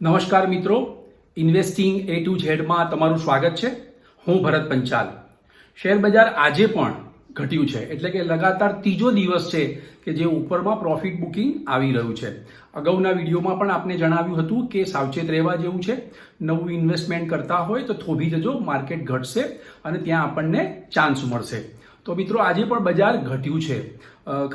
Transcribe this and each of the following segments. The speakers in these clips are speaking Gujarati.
નમસ્કાર મિત્રો ઇન્વેસ્ટિંગ એ ટુ ઝેડમાં તમારું સ્વાગત છે. હું ભરત પંચાલ. શેર બજાર આજે પણ ઘટ્યું છે. એટલે કે લગાતાર ત્રીજો દિવસ છે કે જે ઉપરમાં પ્રોફિટ બુકિંગ આવી રહ્યું છે. અગાઉના વિડીયોમાં પણ આપને જણાવ્યું હતું કે સાવચેત રહેવા જેવું છે. નવું ઇન્વેસ્ટમેન્ટ કરતા હોય તો થોભી જજો માર્કેટ ઘટશે અને ત્યાં આપણને ચાન્સ મળશે. તો મિત્રો, આજે પણ બજાર ઘટ્યું છે.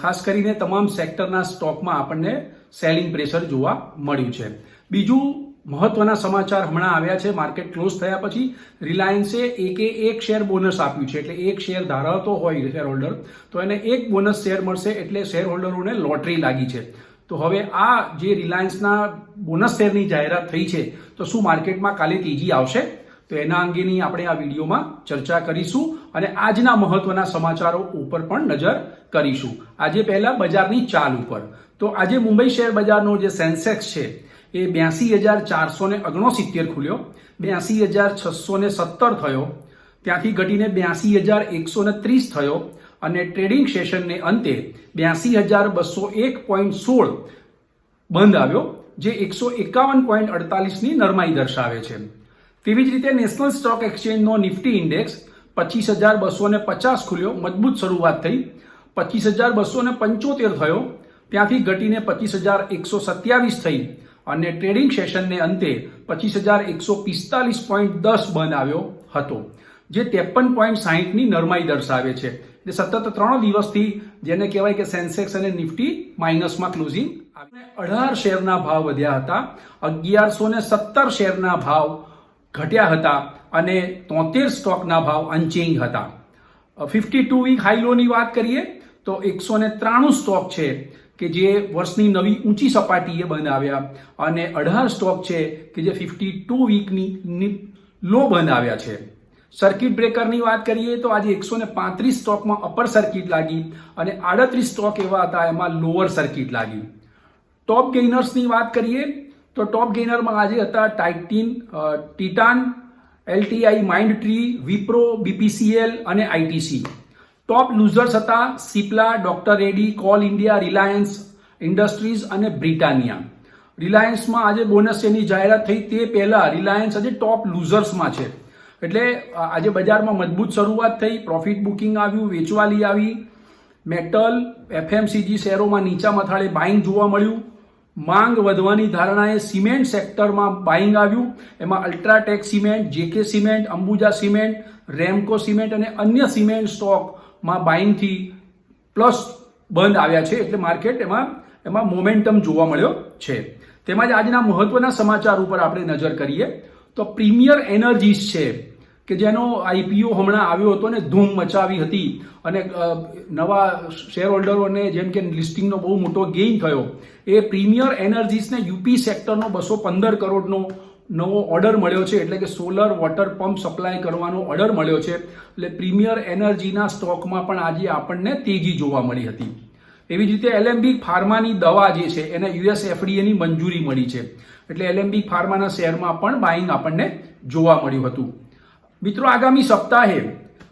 ખાસ કરીને તમામ સેક્ટરના સ્ટોકમાં આપણને સેલિંગ પ્રેશર જોવા મળ્યું છે. બીજું મહત્વના સમાચાર હમણાં આવ્યા છે. માર્કેટ ક્લોઝ થયા પછી રિલાયન્સે એકે એક શેર બોનસ આપ્યું છે. એટલે એક શેર ધરાવતો હોય શેર હોલ્ડર તો એને એક બોનસ શેર મળશે એટલે શેર હોલ્ડરોને લોટરી લાગી છે. તો હવે આ જે રિલાયન્સના બોનસ શેરની જાહેરાત થઈ છે, તો શું માર્કેટમાં કાલે તેજી આવશે? તો એના અંગેની આપણે આ વિડીયોમાં ચર્ચા કરીશું અને આજના મહત્વના સમાચારો ઉપર પણ નજર કરીશું. આજે પહેલા બજારની ચાલ ઉપર. તો આજે મુંબઈ શેર બજારનો જે સેન્સેક્સ છે એ બ્યાસી હજાર ચારસો ને ઓગણસિત્તેર ખુલ્યો, બ્યાસી હજાર છસો ને સત્તર થયો, ત્યાંથી ઘટીને બ્યાસી હજાર એકસો ને ત્રીસ થયો અને ટ્રેડિંગ સેશનને અંતે બ્યાસી હજાર બસો એક પોઈન્ટ સોળ બંધ આવ્યો, જે એકસો એકાવન પોઈન્ટ અડતાલીસની નરમાઈ દર્શાવે છે. તેવી જ રીતે નેશનલ સ્ટોક એક્સચેન્જનો નિફ્ટી ઇન્ડેક્સ પચીસ હજાર બસો ને પચાસ ખુલ્યો મજબૂત શરૂઆત થઈ, પચીસ હજાર બસો ને પંચોતેર થયો, ત્યાંથી ઘટીને પચીસ હજાર એકસો સત્યાવીસ થઈ અને ટ્રેડિંગ સેશનને અંતે પચીસ હજાર એકસો પિસ્તાલીસ પોઈન્ટ દસ બંધ આવ્યો હતો, જે ત્રેપન પોઈન્ટ સાહીઠની નરમાઈ દર્શાવે છે. જે સતત ત્રણ દિવસથી જેને કહેવાય કે સેન્સેક્સ અને નિફ્ટી માઇનસમાં ક્લોઝિંગ અઢાર શેરના ભાવ વધ્યા હતા, અગિયારસો ને સત્તર શેરના ભાવ ઘટ્યા હતા અને તોતેર સ્ટોકના ભાવ અનચેન્જ હતા. ફિફ્ટી ટુ વીક હાઈલોની વાત કરીએ તો એકસો ને ત્રાણું સ્ટોક છે. કે જે વર્ષની નવી ઊંચી સપાટીએ બનાવ્યા અને અઢાર સ્ટોક છે કે જે ફિફ્ટી ટુ વીકની લો બનાવ્યા છે. સર્કિટ બ્રેકરની વાત કરીએ તો આજે એકસો ને પાંત્રીસ સ્ટોકમાં અપર સર્કિટ લાગી અને આડત્રીસ સ્ટોક એવા હતા એમાં લોઅર સર્કિટ લાગી. ટોપ ગેઇનર્સની વાત કરીએ તો ટોપ ગેઇનરમાં આજે હતા Titan Titan LTI Mindtree Wipro BPCL અને આઈટીસી ટોપ લૂઝર્સ હતા Cipla doctor Reddy Coal India Reliance Industries અને બ્રિટાનિયા રિલાયન્સમાં આજે બોનસ એની જાહેરાત થઈ. તે પહેલા રિલાયન્સ આજે ટોપ લૂઝર્સમાં છે. એટલે આજે બજારમાં મજબૂત શરૂઆત થઈ. પ્રોફિટ બુકિંગ આવ્યું, વેચવાલી આવી. મેટલ એફએમસીજી શેરોમાં નીચા મથાળે બાઇંગ જોવા મળ્યું. માંગ વધવાની ધારણાએ સિમેન્ટ સેક્ટરમાં બાઇંગ આવ્યું. એમાં UltraTech cement JK cement Ambuja cement Ramco cement અને અન્ય સિમેન્ટ સ્ટોકમાં બાઇંગથી પ્લસ બંધ આવ્યા છે એટલે માર્કેટ એમાં એમાં મોમેન્ટમ જોવા મળ્યો છે. તેમજ આજના મહત્વના સમાચાર ઉપર આપણે નજર કરીએ તો પ્રીમિયર એનર્જીસ છે કે જેનો આઈપીઓ હમણાં આવ્યો હતો ને ધૂમ મચાવી હતી અને નવા શેર હોલ્ડરોને જેમ કે લિસ્ટિંગનો બહુ મોટો ગેઇન થયો, એ પ્રીમિયર એનર્જીસને યુપી સેક્ટરનો બસો પંદર કરોડનો નવો ઓર્ડર મળ્યો છે એટલે કે સોલર વોટર પંપ સપ્લાય કરવાનો ઓર્ડર મળ્યો છે. એટલે પ્રીમિયર એનર્જીના સ્ટોકમાં પણ આજે આપણને તેજી જોવા મળી હતી. એવી જ રીતે એલએમબી ફાર્માની દવા જે છે, એને યુએસ એફડીએની મંજૂરી મળી છે. એટલે એલએમબી ફાર્માના શેરમાં પણ બાઇંગ આપણને જોવા મળ્યું હતું. મિત્રો, આગામી સપ્તાહે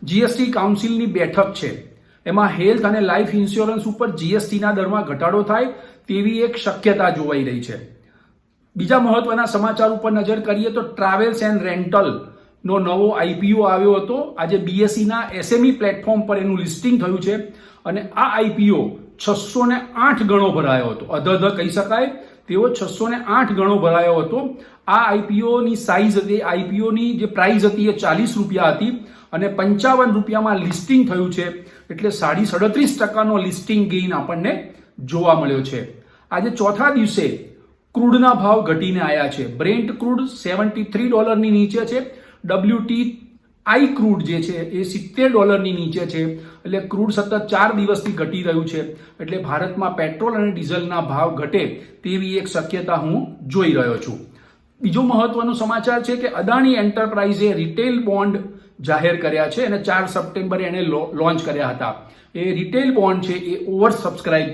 જીએસટી કાઉન્સિલની બેઠક છે. એમાં હેલ્થ અને લાઈફ ઇન્સ્યોરન્સ ઉપર જીએસટીના દરમાં ઘટાડો થાય તેવી એક શક્યતા જોવાઈ રહી છે. બીજા મહત્વના સમાચાર ઉપર નજર કરીએ તો ટ્રાવેલ્સ એન્ડ રેન્ટલ નો નવો આઈપીઓ આવ્યો હતો. આજે બીએસસીના એસએમઈ પ્લેટફોર્મ પર એનું લિસ્ટિંગ થયું છે અને આ આઈપીઓ છસો ને આઠ ગણો ભરાયો હતો. અધધ કહી શકાય, તેઓ છસો ને આઠ ગણો ભરાયો હતો. આ આઈપીઓની સાઇઝ હતી આઈપીઓની જે પ્રાઇઝ હતી એ ચાલીસ રૂપિયા હતી અને પંચાવન રૂપિયામાં લિસ્ટિંગ થયું છે. એટલે સાડી સડત્રીસ ટકાનો લિસ્ટિંગ ગેઇન આપણને જોવા મળ્યો છે. આજે ચોથા દિવસે ક્રૂડના ભાવ ઘટીને આવ્યા છે. બ્રેન્ટ ક્રૂડ સેવન્ટી થ્રી ડોલરની નીચે છે. ડબલ્યુટી આઈ ક્રૂડ જે છે એ સિત્તેર ડોલરની નીચે છે. એટલે ક્રૂડ સતત ચાર દિવસથી ઘટી રહ્યું છે. એટલે ભારતમાં પેટ્રોલ અને ડીઝલના ભાવ ઘટે તેવી એક શક્યતા હું જોઈ રહ્યો છું. બીજો મહત્વનો સમાચાર છે કે અદાણી એન્ટરપ્રાઇઝે રિટેલ બોન્ડ જાહેર કર્યા છે અને ચાર સપ્ટેમ્બરે એને લોન્ચ કર્યા હતા. એ રિટેલ બોન્ડ છે એ ઓવર સબસ્ક્રાઇબ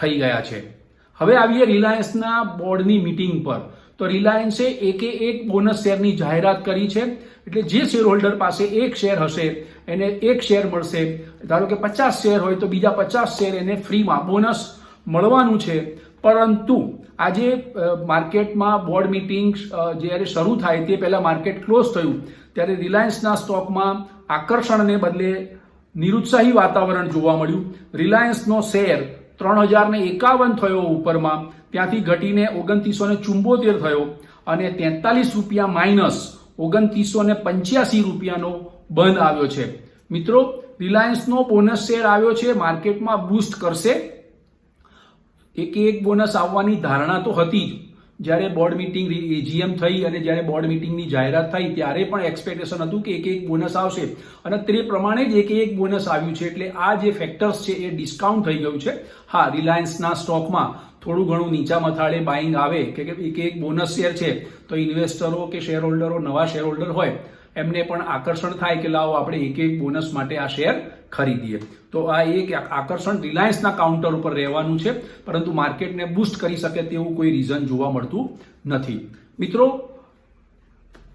થઈ ગયા છે. હવે આવીએ રિલાયન્સના બોર્ડની મીટિંગ પર. તો રિલાયન્સે એકે એક બોનસ શેરની જાહેરાત કરી છે. એટલે જે શેર હોલ્ડર પાસે એક શેર હશે, એને એક શેર મળશે. ધારો કે પચાસ શેર હોય તો બીજા પચાસ શેર એને ફ્રીમાં બોનસ મળવાનું છે. પરંતુ આજે માર્કેટમાં બોર્ડ મીટિંગ જ્યારે શરૂ થાય તે પહેલાં માર્કેટ ક્લોઝ થયું, ત્યારે રિલાયન્સના સ્ટોકમાં આકર્ષણને બદલે નિરુત્સાહી વાતાવરણ જોવા મળ્યું. રિલાયન્સનો શેર ત્રણ હજાર ને એકાવન થયો ઉપરમાં. ત્યાંથી ઘટીને ઓગણત્રીસો ને ચુંબોતેર થયો અને તેતાલીસ રૂપિયા માઇનસ ઓગણત્રીસો ને પંચ્યાસી રૂપિયાનો બંધ આવ્યો છે. મિત્રો, રિલાયન્સનો બોનસ શેર આવ્યો છે, માર્કેટમાં બૂસ્ટ કરશે. એક એક બોનસ આવવાની ધારણા તો હતી જ. જ્યારે બોર્ડ મિટિંગ એજીએમ થઈ અને જ્યારે બોર્ડ મિટિંગની જાહેરાત થઈ, ત્યારે પણ એક્સપેક્ટેશન હતું કે એક એક બોનસ આવશે. અને તે પ્રમાણે જ એક એક બોનસ આવ્યું છે. એટલે આ જે ફેક્ટર્સ છે, એ ડિસ્કાઉન્ટ થઈ ગયું છે. હા રિલાયન્સના સ્ટોકમાં થોડું ઘણું નીચા મથાળે બાઇંગ આવે, કે એક એક બોનસ શેર છે, તો ઇન્વેસ્ટરો કે શેર હોલ્ડરો નવા શેર હોલ્ડર હોય, એમને પણ આકર્ષણ થાય કે લાવો, આપણે એક એક બોનસ માટે આ શેર ખરીદીએ. તો આ એક આકર્ષણ રિલાયન્સના કાઉન્ટર ઉપર રહેવાનું છે, પરંતુ માર્કેટને બૂસ્ટ કરી શકે તેવું કોઈ રીઝન જોવા મળતું નથી. મિત્રો,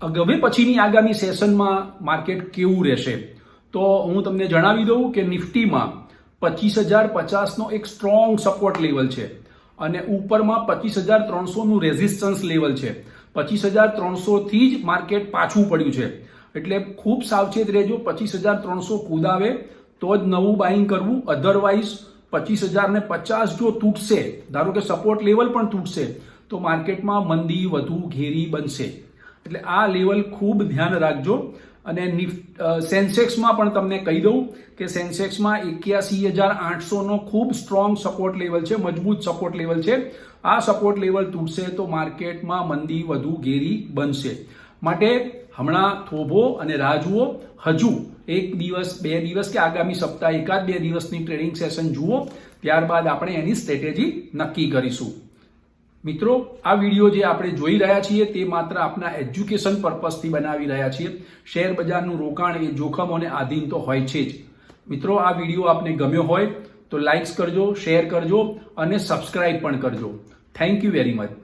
હવે પછીની આગામી સેશનમાં માર્કેટ કેવું રહેશે? તો હું તમને જણાવી દઉં કે નિફ્ટીમાં પચીસ હજાર પચાસનો એક સ્ટ્રોંગ સપોર્ટ લેવલ છે અને ઉપરમાં પચીસ હજાર ત્રણસોનું રેઝિસ્ટન્સ લેવલ છે. પચીસ હજાર ત્રણસોથી જ માર્કેટ પાછું પડ્યું છે. એટલે ખૂબ સાવચેત રહેજો, પચીસ હજાર ત્રણસો કુદાવે તો જ નવું બાઇંગ કરવું. અધરવાઇઝ પચીસ હજાર ને પચાસ જો તૂટશે, ધારો કે સપોર્ટ લેવલ પણ તૂટશે, તો માર્કેટમાં મંદી વધુ ઘેરી બનશે. એટલે આ લેવલ ખૂબ ધ્યાન રાખજો. અને સેન્સેક્સમાં પણ તમને કહી દઉં કે સેન્સેક્સમાં એક્યાસી હજાર આઠસોનો ખૂબ સ્ટ્રોંગ સપોર્ટ લેવલ છે, મજબૂત સપોર્ટ લેવલ છે. આ સપોર્ટ લેવલ તૂટશે તો માર્કેટમાં મંદી વધુ ઘેરી બનશે. માટે હમણાં થોભો અને રાહ જુઓ. હજુ એક દિવસ, બે દિવસ કે આગામી સપ્તાહ એકાદ બે દિવસની ટ્રેડિંગ સેશન જુઓ, ત્યારબાદ આપણે એની સ્ટ્રેટેજી નક્કી કરીશું. મિત્રો, આ વીડિયો જે આપણે જોઈ રહ્યા છીએ તે માત્ર આપના એજ્યુકેશન પર્પઝથી બનાવી રહ્યા છીએ. શેર બજારનું રોકાણ એ જોખમોને આધીન તો હોય છે જ. મિત્રો, આ વીડિયો આપને ગમ્યો હોય તો લાઇક્સ કરજો, શેર કરજો અને સબસ્ક્રાઇબ પણ કરજો. Thank you very much.